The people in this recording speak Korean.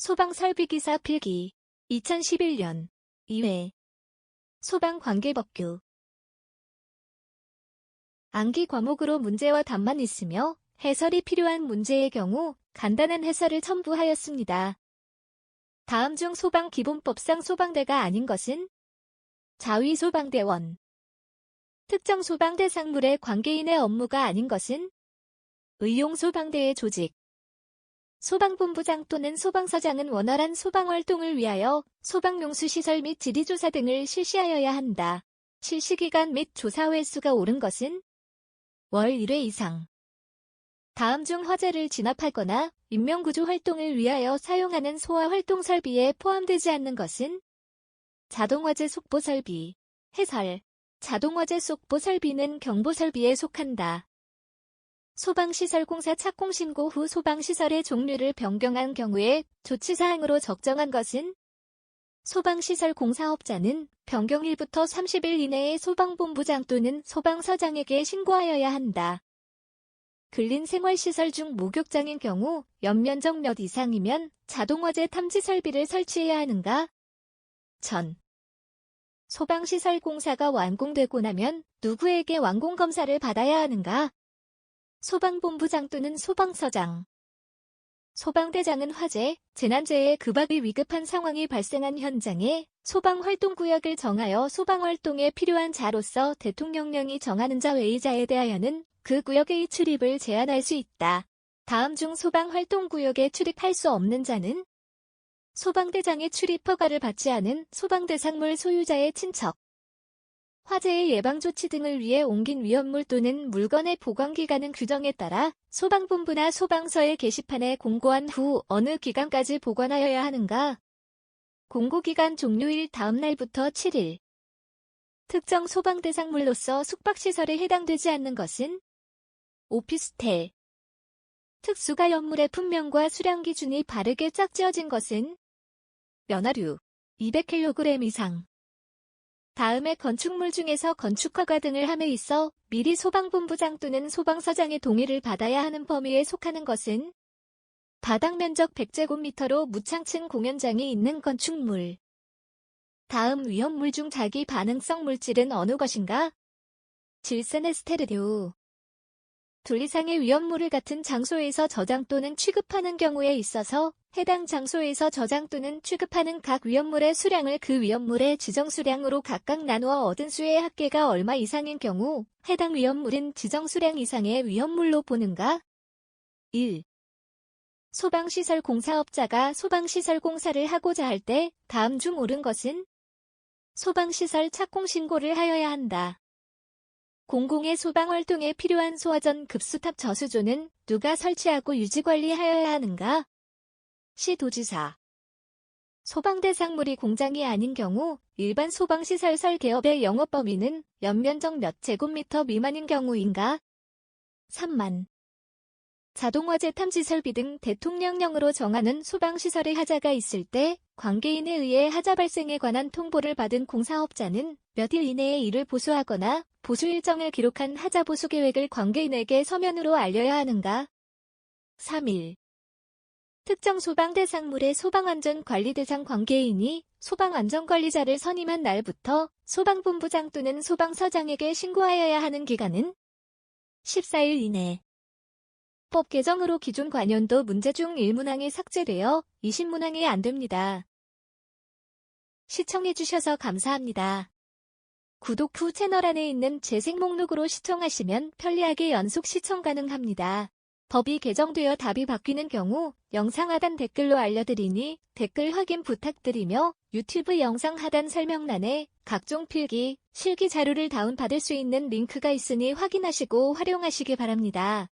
소방설비기사 필기 2011년 2회 소방관계법규 암기 과목으로 문제와 답만 있으며 해설이 필요한 문제의 경우 간단한 해설을 첨부하였습니다. 다음 중 소방 기본법상 소방대가 아닌 것은 자위소방대원 특정 소방 대상물의 관계인의 업무가 아닌 것은 의용소방대의 조직 소방본부장 또는 소방서장은 원활한 소방활동을 위하여 소방용수시설 및 지리조사 등을 실시하여야 한다. 실시기간 및 조사 횟수가 오른 것은 월 1회 이상. 다음 중 화재를 진압하거나 인명구조 활동을 위하여 사용하는 소화 활동 설비에 포함되지 않는 것은 자동화재 속보 설비, 해설, 자동화재 속보 설비는 경보 설비에 속한다. 소방시설공사 착공 신고 후 소방시설의 종류를 변경한 경우에 조치사항으로 적정한 것은 소방시설 공사업자는 변경일부터 30일 이내에 소방본부장 또는 소방서장에게 신고하여야 한다. 근린 생활시설 중 목욕장인 경우 연면적 몇 이상이면 자동화재 탐지 설비를 설치해야 하는가? 전. 소방시설 공사가 완공되고 나면 누구에게 완공 검사를 받아야 하는가? 소방본부장 또는 소방서장. 소방대장은 화재, 재난재해 급박이 위급한 상황이 발생한 현장에 소방활동구역을 정하여 소방활동에 필요한 자로서 대통령령이 정하는 자 외의자에 대하여는 그 구역의 출입을 제한할 수 있다. 다음 중 소방활동구역에 출입할 수 없는 자는 소방대장의 출입 허가를 받지 않은 소방대상물 소유자의 친척, 화재의 예방조치 등을 위해 옮긴 위험물 또는 물건의 보관기간은 규정에 따라 소방본부나 소방서의 게시판에 공고한 후 어느 기간까지 보관하여야 하는가? 공고기간 종료일 다음 날부터 7일. 특정 소방 대상물로서 숙박시설에 해당되지 않는 것은 오피스텔. 특수가 연물의 품명과 수량 기준이 바르게 짝지어진 것은 면화류 200kg 이상. 다음에 건축물 중에서 건축허가 등을 함에 있어 미리 소방본부장 또는 소방서장의 동의를 받아야 하는 범위에 속하는 것은 바닥 면적 100제곱미터로 무창층 공연장이 있는 건축물. 다음 위험물 중 자기 반응성 물질은 어느 것인가? 질세네스테르디오. 둘 이상의 위험물을 같은 장소에서 저장 또는 취급하는 경우에 있어서 해당 장소에서 저장 또는 취급하는 각 위험물의 수량을 그 위험물의 지정 수량으로 각각 나누어 얻은 수의 합계가 얼마 이상인 경우 해당 위험물은 지정 수량 이상의 위험물로 보는가? 1. 소방시설 공사업자가 소방시설 공사를 하고자 할 때 다음 중 옳은 것은 소방시설 착공 신고를 하여야 한다. 공공의 소방활동에 필요한 소화전 급수탑 저수조는 누가 설치하고 유지관리하여야 하는가? 시도지사 소방대 상물이 공장이 아닌 경우 일반 소방시설 설계업의 영업 범위는 연면적 몇 제곱미터 미만인 경우인가? 3만 자동화재 탐지 설비 등 대통령령으로 정하는 소방시설의 하자가 있을 때 관계인에 의해 하자 발생에 관한 통보를 받은 공사업자는 몇일 이내에 이를 보수하거나 보수 일정을 기록한 하자 보수 계획을 관계인에게 서면으로 알려야 하는가? 3일 특정 소방 대상물의 소방안전관리대상 관계인이 소방안전관리자를 선임한 날부터 소방본부장 또는 소방서장에게 신고하여야 하는 기간은 14일 이내. 법 개정으로 기존 관연도 문제 중 1문항이 삭제되어 20문항이 안 됩니다. 시청해주셔서 감사합니다. 구독 후 채널 안에 있는 재생 목록으로 시청하시면 편리하게 연속 시청 가능합니다. 법이 개정되어 답이 바뀌는 경우 영상 하단 댓글로 알려드리니 댓글 확인 부탁드리며 유튜브 영상 하단 설명란에 각종 필기, 실기 자료를 다운받을 수 있는 링크가 있으니 확인하시고 활용하시기 바랍니다.